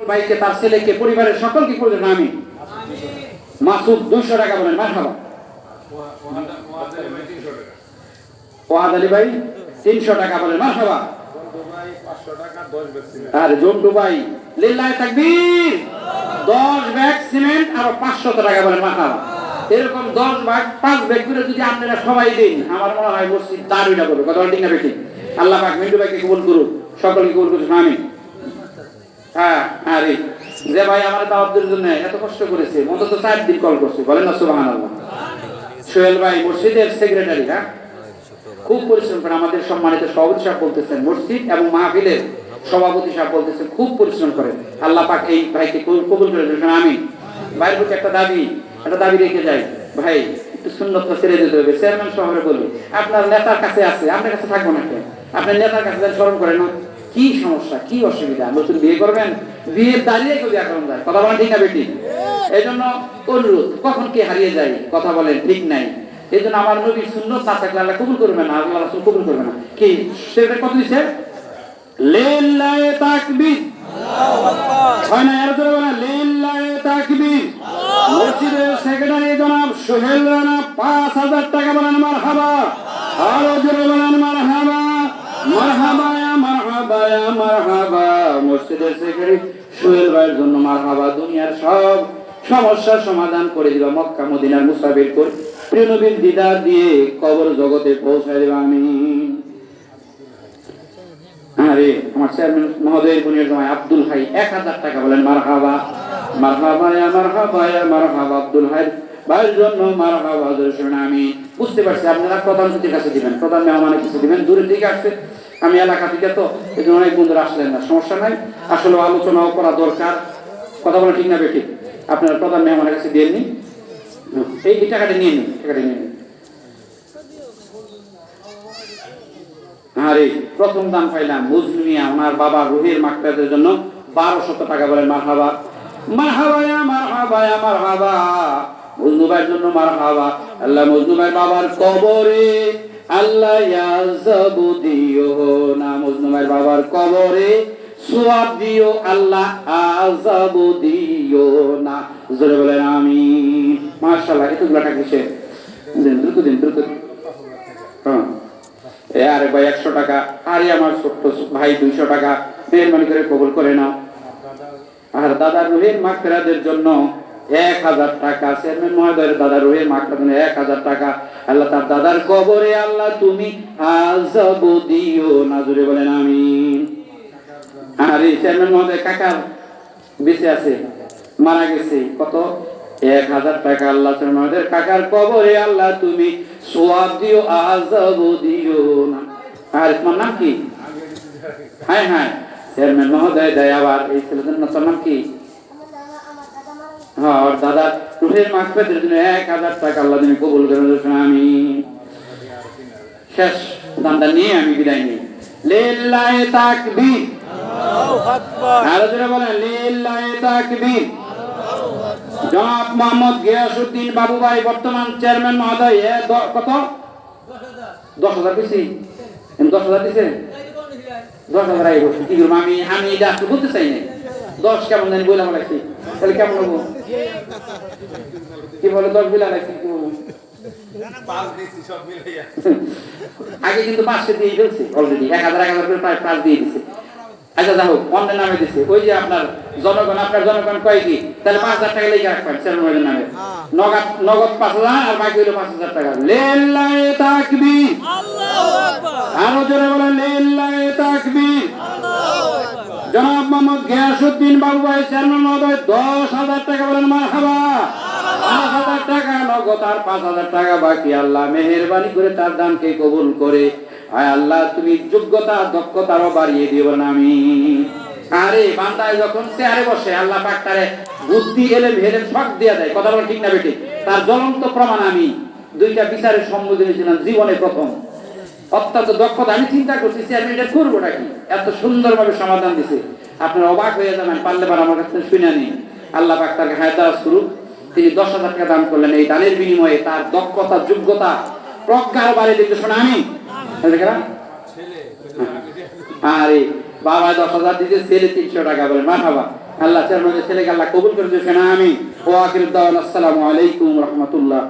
ভাইকে, তার ছেলেকে, পরিবারের সকলকে প্রয়োজন, আমি। মাসুদ দুইশো টাকা বলেন মার খাবা ওয়াহাদ আলী ভাই তিনশো টাকা বলেন খাবা আর জন্টু ভাই, লিল্লায় তাকবীর। দশ ব্যাগ সিমেন্ট আর পাঁচশো টাকা বলেন মার এরকম দশ ভাগ, পাঁচ ব্যাগ করে যদি আপনারা সবাই দিন, আমার মনে হয় মসজিদ দাঁড়িয়ে করবে কথা ঠিক না বেশি আল্লাহ পাক মিন্টু ভাইকে কবুল করুন সকলকে কবুল করুন আমি হ্যাঁ। যে ভাই আমার দাওয়াতের জন্য এত কষ্ট করেছে অন্তত চার দিন কল করছে, বলেন না সোহেল ভাই, মসজিদের সেক্রেটারি হ্যাঁ খুব পরিশ্রম করে আমাদের সম্মানিত সভাপতি সাহেব বলতেছেন, মসজিদ এবং মাহফিলের সভাপতি সাহেব বলতেছেন, খুব পরিশ্রম আল্লাহ পাক এই ভাইকে কবুল- করে আমি ভাইয়ের প্রতি একটা দাবি একটা দাবি রেখে যাই। ভাই, একটু শূন্যতা ছেড়ে দিতে হবে, চেয়ারম্যান শহরে বলবে, আপনার নেতার কাছে আছে আপনার কাছে থাকব না কেন? আপনার নেতার কাছে স্মরণ করে না কি সমস্যা, কি অসুবিধা? নতুন বিয়ে করবেন? বিয়ের দাঁড়িয়ে কেউ করেন যায়। কথা বলেন ঠিক না বেটি? এই জন্য অনুরোধ, কখন কি হারিয়ে যায় কথা বলেন ঠিক নাই। এই জন্য আমার নবীর সুন্নত না থাকলে আল্লাহ কবুল করবে না, আল্লাহ রাসূল কবুল করবে না। কি? সেটা কত দিছে লিল্লাহি তাকবীর। হয় মারহাবা। মারহাবা। মারহাবা। মসজিদের ভাইয়ের জন্য মারহাবা, দুনিয়ার সব সমস্যার সমাধান করে মক্কা, মদিনার মুসাফির করে। প্রিয় নবীর দিদার দিয়ে কবর জগতে আমিন আরে আমার আব্দুল হাই এক হাজার টাকা বলেন মার হাবা মার হাবা মার হাবা মার হাবা আব্দুল হাই। ভাইয়ের জন্য মার হাবা আমি। বুঝতে পারছি আপনারা প্রধান কাছে দিবেন, প্রধান মেহমানের কাছে দিবেন, দূরের দিকে আসছে। আমি এলাকা থেকে তো এই জন্য অনেক বন্ধুরা আসলেন না, সমস্যা নাই। আসলে আলোচনাও করা দরকার। কথা বলা ঠিক না বেঠি। আপনার প্রধান মেহমানের কাছে দিয়ে নিন। এই টাকাটা নিয়ে নিন, টাকাটা নিয়ে নিন। আরে, প্রথম দাম পাইলাম মুজলিমিয়া ওনার বাবা রুহির মাকটাদের জন্য বারো শত টাকা বলেন মার হাবা মার হাবায়া মার হাবায়া মার হাবা মজনু ভাইয়ের জন্য মার হাবা আল্লাহ মজনু ভাই বাবার কবরে আল্লাহ ইয়াজাবু দিও না মজনু বাবার কবরে, সোয়াব দিও, আল্লাহ আজাবু দিও না। জোরে বলেন আমি মাশাআল্লাহ এতগুলো টাকা কিসে দিন, দ্রুত দিন, দ্রুত। হ্যাঁ। এ আরে ভাই, একশো টাকা। আরে আমার ছোট্ট ভাই, দুইশো টাকা। মেহরবানি করে কবুল করে নাও। আর দাদা রুহের মাকড়াদের জন্য এক হাজার টাকা। চেয়ারম্যান মহোদয়ের দাদা রুহের মাকড়ার জন্য এক হাজার টাকা। আল্লাহ তার দাদার কবরে, আল্লাহ তুমি আজাব দিও না জুড়ে বলেন আমি আরে, চেয়ারম্যান মহোদয়, কাকার বেঁচে আছে, মারা গেছে। কত? এক হাজার টাকা আল্লাহ তোমাদের কাকার কবরে, আল্লাহ তুমি সোয়াব দিও, আজাব দিও না। আর তোমার নাম কি? হ্যাঁ হ্যাঁ চেয়ারম্যান মহোদয়, দেয়, আবার এই ছেলেদের নাম কি? হ্যাঁ ওর দাদা রুহের মাকফেদের জন্য এক হাজার টাকা আল্লাহ তুমি কবুল করে আমি শেষ দানটা নিয়ে আমি বিদায় নিই। লিল্লাহি তাকবীর। আরও বর্তমান চেয়ারম্যান মহোদয় কত? দশ হাজার দিছি। দশ হাজার দিছে? দশ হাজার আমি? আমি এটা বলতে চাই না দশ কেমন লাগছি তাহলে কেমন হব? কি বলে দশ বিলা লাগছি কি বলব? আগে কিন্তু পাঁচশো দিয়ে ফেলছে অলরেডি এক হাজার এক হাজার করে প্রায় পাঁচ দিয়ে দিছে। আচ্ছা যাই হোক অন্যের নামে দিছে। ওই যে আপনার জনগণ আপনার জনগণ কয় কি? তাহলে পাঁচ হাজার টাকা লেগে রাখবেন চেয়ারম্যানের নামে। নগদ নগদ পাঁচ হাজার আর বাকি হলো পাঁচ হাজার টাকা। লিল্লাহি তাকবীর। আরও জোরে বলেন লিল্লাহি তাকবীর। জনাব মোহাম্মদ গিয়াসউদ্দিন বাবু ভাই, চেয়ারম্যান মহোদয়, দশ হাজার টাকা বলেন মারহাবা। পাঁচ হাজার টাকা নগদ আর পাঁচ হাজার টাকা বাকি। আল্লাহ মেহেরবানি করে তার দানকে কবুল করে। আয় আল্লাহ, তুমি যোগ্যতা, দক্ষতারও বাড়িয়ে দিও না আমি। আরে, বান্দায় যখন চেয়ারে বসে, আল্লাহ পাক তারে বুদ্ধি এলে ভেলে সব দিয়ে দেয়। কথা বলা ঠিক না বেটি তার জ্বলন্ত প্রমাণ আমি। দুইটা বিচারের সম্মুখীন ছিলাম, জীবনে প্রথম। অত্যন্ত দক্ষতা আমি চিন্তা করছি আমি এটা করব নাকি? এত সুন্দরভাবে সমাধান দিছে। আপনার অবাক হয়ে যাবেন পারলে বার আমার কাছে শুনে নিন। আল্লাহ পাক তাকে হায়দারাজ করুক। তিনি দশ হাজার টাকা দান করলেন। এই দানের বিনিময়ে তার দক্ষতা যোগ্যতা প্রজ্ঞার বাড়ি দিতে শোনা আমি। আরে বাবা দশ হাজার দিতে ছেলে তিনশো টাকা বলে মা বাবা। আল্লাহ চেয়ারম্যানের ছেলেকে আল্লাহ কবুল করে দিয়েছে না আমি ও আসসালামু আলাইকুম রহমতুল্লাহ।